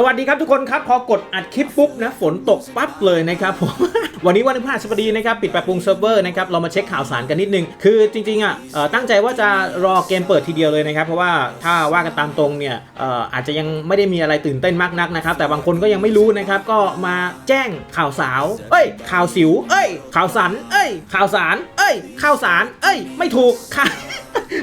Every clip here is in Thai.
สวัสดีครับทุกคนครับ พอกดอัดคลิปปุ๊บนะฝนตกปั๊บเลยนะครับผม วันนี้วันพฤหัสบดีนะครับ ปิดปรับปรุงเซิร์ฟเวอร์นะครับ เรามาเช็คข่าวสารกันนิดนึง คือจริงๆอะตั้งใจว่าจะรอเกมเปิดทีเดียวเลยนะครับ เพราะว่าถ้าว่ากันตามตรงเนี่ยอาจจะยังไม่ได้มีอะไรตื่นเต้นมากนักนะครับ แต่บางคนก็ยังไม่รู้นะครับ ก็มาแจ้งข่าวสาว เอ้ย ข่าวสิว เอ้ย ข่าวสัน เอ้ย ข่าวสาร เอ้ย ข่าวสาร เอ้ย ไม่ถูกค่ะ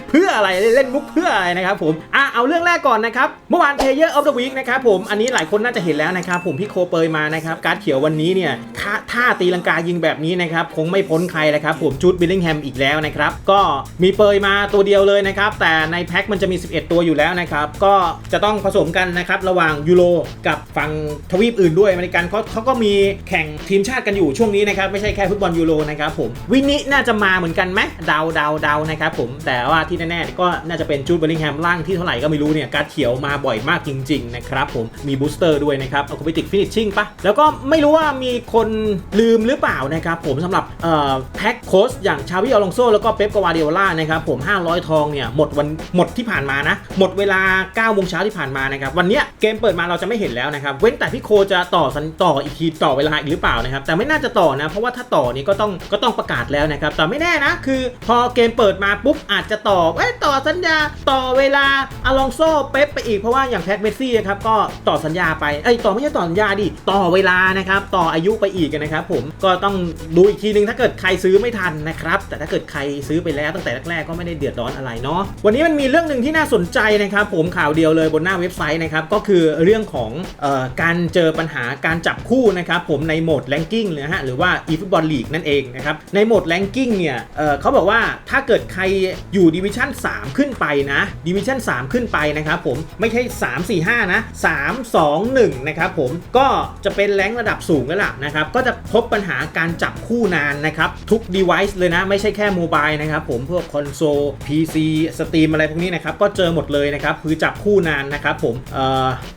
เพื่ออะไรเล่นมุกเพื่ออะไรนะครับผมอะเอาเรื่องแรกก่อนนะครับเมื่อวาน Player of the Week นะครับผมอันนี้หลายคนน่าจะเห็นแล้วนะครับ ผมพี่โคเปยมานะครับการ์ดเขียววันนี้เนี่ยท่าท่าตีลังกายิงแบบนี้นะครับคงไม่พ้นใครแล้วครับผมจูดบิลลิงแฮมอีกแล้วนะครับก็มีเปยมาตัวเดียวเลยนะครับแต่ในแพ็คมันจะมี 11 ตัวอยู่แล้วนะครับก็จะต้องผสมกันนะครับระหว่างยูโรกับฝั่งทวีปอื่นด้วยอเมริกันเขาเขาก็มีแข่งทีมชาติกันอยู่ช่วงนี้นะครับไม่ใช่แค่ฟุตบอลยูโรนะครับผมวินนี้น่าจะมาเหมือนกันไหมเดาเดาเดานะครับผมแต่ว่าที่แน่ๆก็น่าจะเป็นจูดเบลลิงแฮมล่างที่เท่าไหร่ก็ไม่รู้เนี่ยการดเขียวมาบ่อยมากจริงๆนะครับผมมีบูสเตอร์ด้วยนะครับเอาคอมิติกฟินิชชิ่งปะแล้วก็ไม่รู้ว่ามีคนลืมหรือเปล่านะครับผมสำหรับแพ็คโค้ชอย่างชาวิอลองโซแล้วก็เป๊ปกวาเดียล่านะครับผม 500 ทองเนี่ยหมดวันหมดที่ผ่านมานะ หมดเวลา9โมงเช้าที่ผ่านมานะครับ วันเนี้ยเกมเปิดมาเราจะไม่เห็นแล้วนะครับ เว้นแต่พี่โคจะต่อสัญต่ออีกทีต่อเวลาอีกหรือเปล่านะครับ แต่ไม่น่าจะต่อนะ เพราะว่าถ้าต่อนี่ก็ต้องก็ต้องประกาศแล้วนะครับ แต่ไม่แน่นะ คือพอเกมเปิดมาปุ๊บอาจจะต่อเอ้ต่อสัญญาต่อเวลาอลองโซเป๊ปไปอีกเพราะว่าอย่างแพทเมสซี่ครับก็ต่อสัญญาไปเอ้ยต่อไม่ใช่ต่อสัญญาดิต่อเวลานะครับต่ออายุไปอีกนะครับผมก็ต้องดูอีกทีนึงถ้าเกิดใครซื้อไม่ทันนะครับแต่ถ้าเกิดใครซื้อไปแล้วตั้งแต่แรกๆก็ไม่ได้เดือดร้อนอะไรเนาะวันนี้มันมีเรื่องหนึ่งที่น่าสนใจนะครับผมข่าวเดียวเลยบนหน้าเว็บไซต์นะครับก็คือเรื่องของออการเจอปัญหาการจับคู่นะครับผมในโหมดแ a งกิ้งเลยฮะหรือว่า eFootball League นั่นเองนะครับในโหมดแ a งกิ้งเนี่ยเเขาบอกว่าถ้าเกิดใครอยู่ดิวิชั่น3 ขึ้นไปนะดิวิชั่น3 ขึ้นไปนะครับผมไม่ใช่ 3 4 5 นะ 3 2 1นะครับผมก็จะเป็นแรงระดับสูงแล้วล่ะนะครับก็จะพบปัญหาการจับคู่นานนะครับทุก device เลยนะ ไม่ใช่แค่โมบายนะครับผมพวกคอนโซล PC สตรีมอะไรพวกนี้นะครับก็เจอหมดเลยนะครับคือจับคู่นานนะครับผม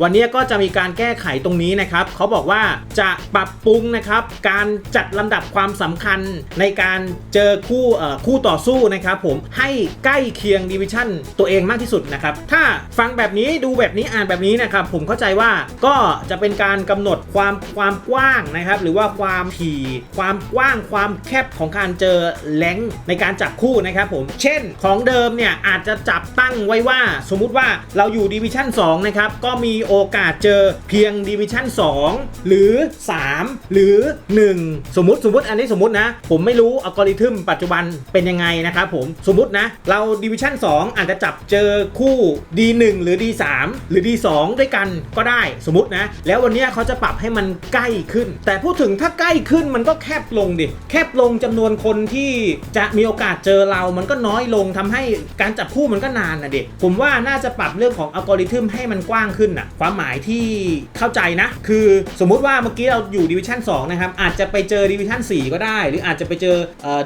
วันนี้ก็จะมีการแก้ไขตรงนี้นะครับเขาบอกว่าจะปรับปรุงนะครับการจัดลำดับความสำคัญในการเจอคู่คู่ต่อสู้นะครับผมให้ใกล้เคียงดิวิชั่นตัวเองมากที่สุดนะครับถ้าฟังแบบนี้ดูแบบนี้อ่านแบบนี้นะครับผมเข้าใจว่าก็จะเป็นการกำหนดความความกว้างนะครับ หรือว่าความถี่ความกว้างความแคบของการเจอแรงในการจับคู่นะครับผม เช่นของเดิมเนี่ยอาจจะจับตั้งไว้ว่าสมมุติว่าเราอยู่ดิวิชั่น2นะครับก็มีโอกาสเจอเพียงดิวิชั่น2 หรือ 3 หรือ 1 สมมติสมมติอันนี้สมมตินะ ผมไม่รู้อัลกอริทึมปัจจุบันเป็นยังไงนะครับผมสมมตินะ เราดิวิชั่น2 อาจจะจับเจอคู่ D1 หรือ D3 หรือ D2 ด้วยกันก็ได้สมมตินะ แล้ววันนี้เขาจะปรับให้มันใกล้ขึ้น แต่พูดถึงถ้าใกล้ขึ้นมันก็แคบลงดิ แคบลงจำนวนคนที่จะมีโอกาสเจอเรา มันก็น้อยลงทำให้การจับคู่มันก็นานนะเด็กผมว่าน่าจะปรับเรื่องของอัลกอริทึมให้มันกว้างขึ้นนะความหมายที่เข้าใจนะ คือสมมุติว่าเมื่อกี้เราอยู่ดิวิชั่น2นะครับอาจจะไปเจอดิวิชั่น4ก็ได้ หรืออาจจะไปเจอ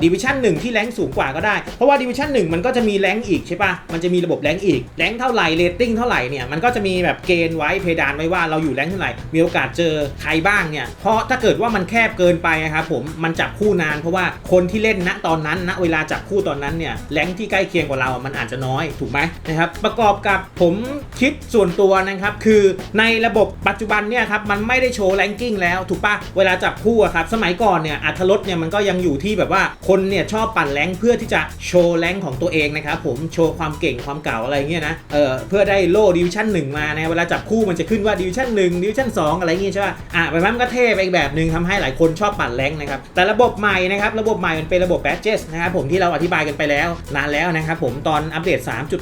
ดิวิชั่น1ที่แรงสูงกว่าก็ได้ เพราะว่าดิวิชั่น1มันก็จะมีแรงอีกใช่ปะมันจะมีระบบแรงอีกแรงเท่าไหร่เรตติ้งเท่าไหร่เนี่ยมันก็จะมีแบบเกณฑ์ไว้เพดานไว้ว่าเราอยู่แรงเท่าไหร่ มีโอกาสเจอใครบ้างเนี่ย เพราะถ้าเกิดว่ามันแคบเกินไปนะครับผม มันจับคู่นานเพราะว่าคนที่เล่นณตอนนั้นณเวลาจับคู่ตอนนั้นเนี่ยแรงที่ใกล้เคียงกว่าเราอะมันอาจจะน้อยถูกไหมนะครับ ประกอบกับผมคิดส่วนตัวนะครับ คือในระบบปัจจุบันเนี่ยครับมันไม่ได้โชว์แรงกิ้งแล้วถูกปะเวลาจับคู่ครับสมัยก่อนเนี่ยอัธรสเนี่ยมันก็ยังอยู่ที่แบบว่าคนเนี่ยชอบปั่นแรงเพื่อที่จะโชว์แรงของตัวเองนะครับผมโชว์ความเก่งความเก่าอะไรเงี้ยนะเออเพื่อได้โล่ดิวิชั่นหนึ่งมานะเวลาจับคู่มันจะขึ้นว่าดิวิชั่นหนึ่งดิวิชั่นสองอะไรเงี้ยใช่ป่ะอะแบบนั้นมันก็เท่ไปอีกแบบหนึ่งทำให้หลายคนชอบปั่นแรงนะครับแต่ระบบใหม่นะครับระบบใหม่มันเป็นระบบ badges นะครับผมที่เราอธิบายกันไปแล้วนานแล้วนะครับผมตอนอัปเดต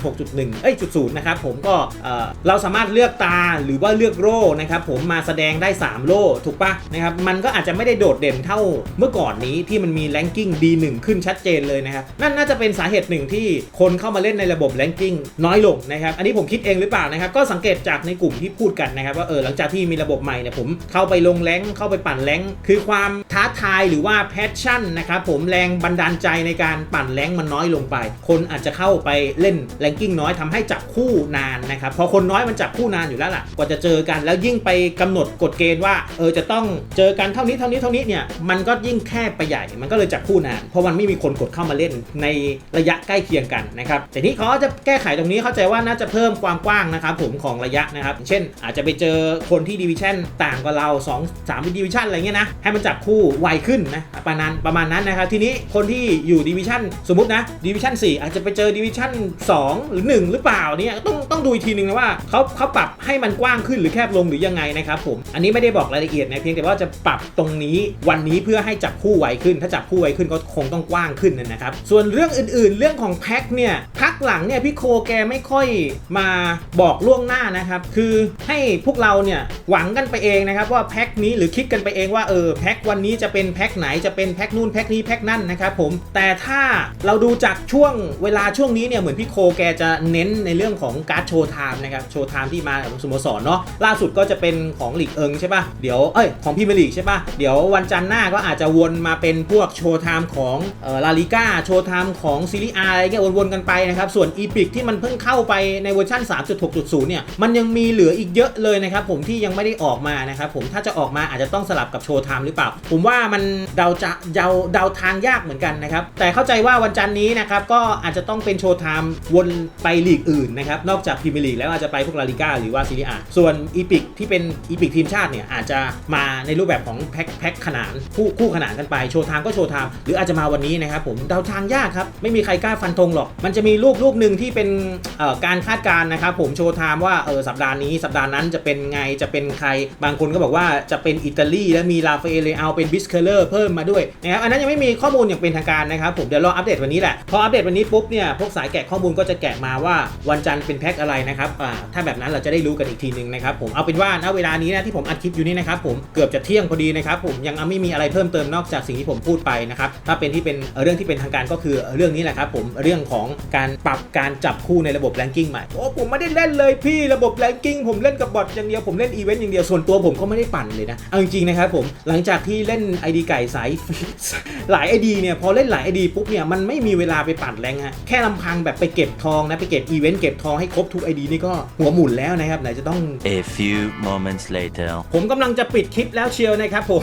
3.6.1 เอ้ยจุดศูนย์นะครับผมก็เออเราสามารถเลือกตาหรือว่าเลือกโร่นะครับผมมาแสดงได้ 3 โล่ถูกปะนะครับมันก็อาจจะไม่ได้โดดเด่นเท่าเมื่อก่อนนี้ที่มันมี ranking D1 ขึ้นชัดเจนเลยนะครับนั่นน่าจะเป็นสาเหตุหนึ่งที่คนเข้ามาเล่นในระบบ ranking น้อยลงนะครับอันนี้ผมคิดเองหรือเปล่านะครับก็สังเกตจากในกลุ่มที่พูดกันนะครับว่าเออหลังจากที่มีระบบใหม่เนี่ยผมเข้าไปลงแรงเข้าไปปั่นแรงคือความท้าทายหรือว่า passion นะครับผมแรงบันดาลใจในการปั่นแรงมันน้อยลงไป คนอาจจะเข้าไปเล่น ranking น้อยทำให้จับคู่นานนะครับพอคนน้อยมันจับคู่นานอยู่แล้วล่ะกว่าจะเจอกันแล้วยิ่งไปกำหนดกฎเกณฑ์ว่าเออจะต้องเจอกันเท่านี้เท่านี้เท่านี้เนี่ยมันก็ยิ่งแคบไปใหญ่มันก็เลยจับคู่นานเพราะมันไม่มีคนกดเข้ามาเล่นในระยะใกล้เคียงกันนะครับแต่นี้เขาจะแก้ไขตรงนี้เข้าใจว่าน่าจะเพิ่มความกว้างนะครับผมของระยะนะครับ เช่นอาจจะจะไปเจอคนที่ดิวิชั่นต่างกับเรา 2 3ดิวิชั่นอะไรเงี้ยนะ ให้มันจับคู่ไวขึ้นนะประมาณประมาณนั้นนะครับ ทีนี้คนที่อยู่ดิวิชั่นสมมตินะดิวิชั่น4อาจจะไปเจอดิวิชั่น2 หรือ 1 หรือเปล่าเนี่ยต้องต้องดูอีกทีหนึงนะว่าเขาเขาปรับให้มันกว้างขึ้นหรือแคบลงหรือยังไงนะครับผมอันนี้ไม่ได้บอกรายละเอียดนะเพียงแต่ว่าจะปรับตรงนี้วันนี้เพื่อให้จับคู่ไวขึ้น ถ้าจับคู่ไวขึ้นก็คงต้องกว้างขึ้นนะครับส่วนเรื่องอื่นๆ เรื่องของแพ็คเนี่ยพักหลังเนี่ยพี่โคแกไม่ค่อยมาบอกล่วงหน้านะครับคือให้พวกเราเนี่ยหวังกันไปเองนะครับว่าแพ็คนี้หรือคิดกันไปเองว่าเออแพ็ควันนี้จะเป็นแพ็คไหนจะเป็นแพ็คนู่นแพ็คนี้แพ็คนั่นนะครับผมแต่ถ้าเราดูจากช่วงเวลาช่วงนี้เนี่ยเหมือนพี่โคแกจะเน้นในเรื่องของการ์ดโชว์ไทม์นะครับโชว์ไทม์ที่มาสโมสรเนาะล่าสุดก็จะเป็นของหลีกเอิงใช่ปะเดี๋ยวเอ้ยของพรีเมลีกใช่ปะเดี๋ยววันจันทร์หน้าก็อาจจะวนมาเป็นพวกโชว์ไทม์ของเออลาลิก้าโชว์ไทม์ของซีรีอาอะไรเงี้ยวนๆกันไปนะครับส่วนอีพิกที่มันเพิ่งเข้าไปในเวอร์ชัน3.6.0เนี่ยมันยังมีเหลืออีกเยอะเลยนะครับผมที่ยังไม่ได้ออกมานะครับผมถ้าจะออกมาอาจจะต้องสลับกับโชว์ไทม์หรือเปล่า ผมว่ามันเดาจะเดาเดาทางยากเหมือนกันนะครับแต่เข้าใจว่าวันจันทร์นี้นะครับก็อาจจะต้องเป็นโชว์ไทม์วนไปลีกอื่นนะครับนอกจากพรีเมียร์ลีกแล้วอาจจะไปพวกลาลิก้าหรือว่าซีรีอาส่วนอีพิกที่เป็นอีพิกทีมชาติเนี่ยอาจจะมาในรูปแบบของแพ็คแพ็คขนานคู่คู่ขนานกันไปโชว์ไทม์ก็โชว์ไทม์หรืออาจจะมาวันนี้นะครับผมเดาทางยากครับไม่มีใครกล้าฟันธงหรอก มันจะมีรูปรูปหนึ่งที่เป็นการคาดการณ์นะครับผมโชว์ไทม์ว่าเออสัปดาห์นี้สัปดาห์นั้นจะเป็นไงจะเป็นใคร บางคนก็บอกว่าจะเป็นอิตาลีและมีลาฟาเอเลอาเป็นบิสเคเลอร์เพิ่มมาด้วยนะครับอันนั้นยังไม่มีข้อมูลอย่างเป็นทางการนะครับผมเดี๋ยวรออัปเดตวันนี้แหละพออัปเดตวันนี้ปุ๊บเนี่ยพวกสายแกะข้อมูลก็จะแกะมาว่าวันจันทร์เป็นแพ็คอะไรนะครับอ่าถ้าแบบนั้นเราจะได้รู้กันอีกทีหนึ่งนะครับผมเอาเป็นว่าณเวลานี้นะที่ผมอัดคลิปอยู่นี่นะครับผมเกือบจะเที่ยงพอดีนะครับผมยังไม่มีอะไรเพิ่มเติมนอกจากสิ่งที่ผมพูดไปนะครับถ้าเป็นที่เป็นเรื่องที่เป็นทางการก็คือเรื่องนี้แหละครับผมเรื่องของการปรับการจับคู่ในระบบแรงกิ้งใหม่โอ้ผมไม่ได้เล่นเลยพี่ระบบแรงกิ้งผมเล่นกับบอทอย่างเดียวผมเล่นอีเวนต์อย่างเดียวส่วนตัวผมก็ไม่ได้ปั่นเลยนะเอาจริงๆนะครับผมหลังจากที่เล่น ID ไก่สายหลาย ID เนี่ยพอเล่นหลาย ID ปุ๊บเนี่ยมันไม่มีเวลาไปปั่นแรงฮะแค่ลำพังแบบไปเก็บทองนะไปเก็บอีเวนต์เก็บทองให้ครบทุก ID นี่ก็หัวหมุนแล้วนะครับไหนจะต้อง A few moments later. ผมกำลังจะปิดคลิปแล้วเชียวนะครับผม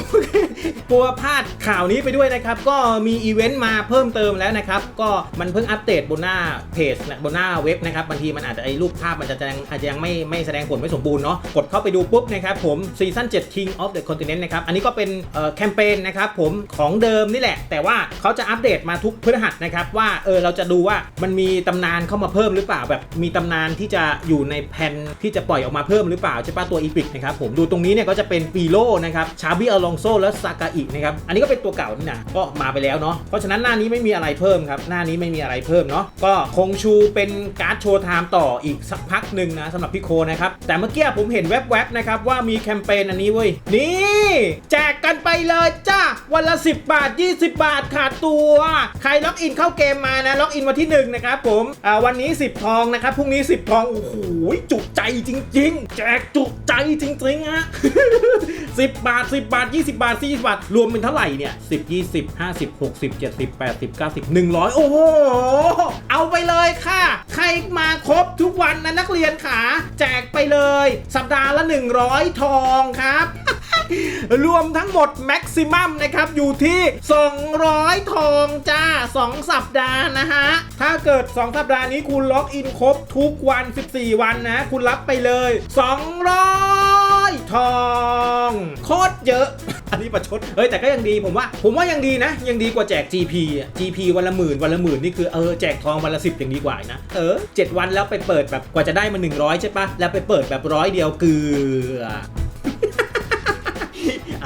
กลัวพลาดข่าวนี้ไปด้วยนะครับก็มีอีเวนต์มาเพิ่มเติมแล้วนะครับก็มันเพิ่งอัปเดตบนหน้าเพจนะบนหน้าเว็บนะครับบางทีมันอาจจะไอ้รูปภาพมันจะแสดงอาจจะยังไม่ไม่แสดงผลไม่สมบูรณ์เนาะกดเข้าไปดูปุ๊บนะครับผมซีซั่น7 King of the Continent นะครับอันนี้ก็เป็นแคมเปญนะครับผมของเดิมนี่แหละ แต่ว่าเขาจะอัปเดตมาทุกพฤหัสนะครับว่าเออเราจะดูว่ามันมีตำนานเข้ามาเพิ่มหรือเปล่า แบบมีตำนานที่จะอยู่ในแผ่นที่จะปล่อยออกมาเพิ่มหรือเปล่าใช่ป่ะตัวอีพิกนะครับผมดูตรงนี้เนี่ยก็จะเป็นปีโลนะครับชาบิอลองโซและซากาอินะครับอันนี้ก็เป็นตัวเก่านี่นะก็มาไปแล้วเนาะเพราะฉะนั้นหน้านี้ไม่มีอะไรเพิ่มครับหน้านี้ไม่มีอะไรเพิ่มเนาะก็คงชูเป็นการ์ดโชว์ไทม์ต่ออีกสักพักหนึ่งนะสำหรับพี่โคนะครับแต่เมื่อกี้ผมเห็นแวบๆนะครับว่ามีแคมเปญอันนี้เว้ย นี่ แจกกันไปเลยจ้าวันละ 10 บาท 20 บาทขาดตัว ใครล็อกอินเข้าเกมมานะ ล็อกอินวันที่ 1 นะครับผมอ่าวันนี้ 10 ทองนะครับพรุ่งนี้ 10 ทอง โอ้โหจุใจจริง ๆ แจกจุใจจริงๆฮะ10 บาท 10 บาท 20 บาท 40 บาท รวมเป็นเท่าไหร่เนี่ย 10 20 50 60 70 80 90 100 โอ้โห เอาไปเลยค่ะ ใครมาครบทุกวันนะนักเรียนขาแจกไปเลยสัปดาห์ละ 100 ทองครับรวมทั้งหมดแม็กซิมัมนะครับอยู่ที่ 200 ทองจ้า 2 สัปดาห์นะฮะ ถ้าเกิด 2 สัปดาห์นี้คุณล็อกอินครบทุกวัน 14 วันนะ คุณรับไปเลย 200 ทองโคตรเยอะ อันนี้ประชด เฮ้ยแต่ก็ยังดีผมว่า ผมว่ายังดีนะ ยังดีกว่าแจก GP อะ GP วันละหมื่นวันละหมื่นนี่คือเออแจกทองวันละสิบอยังดีกว่านะ เออเจ็ดวันแล้วไปเปิดแบบกว่าจะได้มา 100 ใช่ปะแล้วไปเปิดแบบร้อยเดียวเกลือ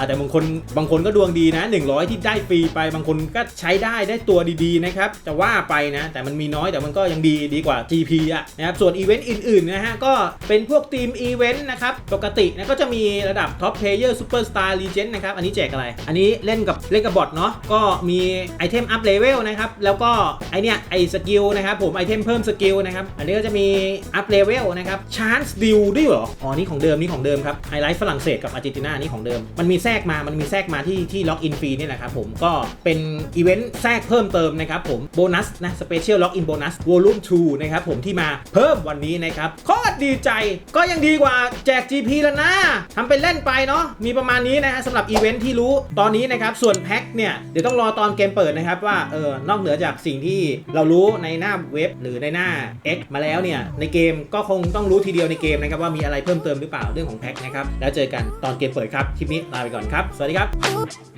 แต่บางคนบางคนก็ดวงดีนะ 100 ที่ได้ฟรีไปบางคนก็ใช้ได้ได้ตัวดีๆนะครับจะว่าไปนะแต่มันมีน้อยแต่มันก็ยังดีดีกว่า GP อะนะครับส่วนอีเวนต์อื่นๆนะฮะก็เป็นพวกทีมอีเวนต์นะครับปกตินะก็จะมีระดับท็อปเพลเยอร์ซูเปอร์สตาร์ลีเจนต์นะครับอันนี้แจกอะไร อันนี้เล่นกับเล่นกับบอทเนาะก็มีไอเทมอัพเลเวลนะครับแล้วก็ไอเนี้ยไอสกิลนะครับผมไอเทมเพิ่มสกิลนะครับอันนี้ก็จะมีอัพเลเวลนะครับชาร์จดิวด้วยเหรออ๋อนี่ของเดิมนี่ของเดิมครับไฮไลท์ฝรั่งเศสกับอาร์เจนตินานี่ของเดิมมันมีแทรรกมามันมีแทรกมาที่ที่ล็อกอินฟรีนี่แหละครับผมก็เป็นอีเวนต์แทรกเพิ่มเติมนะครับผมโบนัสนะสเปเชียลล็อกอินโบนัสวอลุ่ม2นะครับผมที่มาเพิ่มวันนี้นะครับโคตรดีใจก็ยังดีกว่าแจก GP แล้วนะทำเป็นเล่นไปเนาะมีประมาณนี้นะฮะสำหรับอีเวนต์ที่รู้ตอนนี้นะครับส่วนแพ็คเนี่ยเดี๋ยวต้องรอตอนเกมเปิดนะครับว่าเออนอกเหนือจากสิ่งที่เรารู้ในหน้าเว็บหรือในหน้า X มาแล้วเนี่ยในเกมก็คงต้องรู้ทีเดียวในเกมนะครับว่ามีอะไรเพิ่มเติมหรือเปล่าเรื่องของแพ็คนะครับแล้วเจอกันตอนเกมเปิดครับคลิปนี้ลาไปก่อนครับ สวัสดีครับ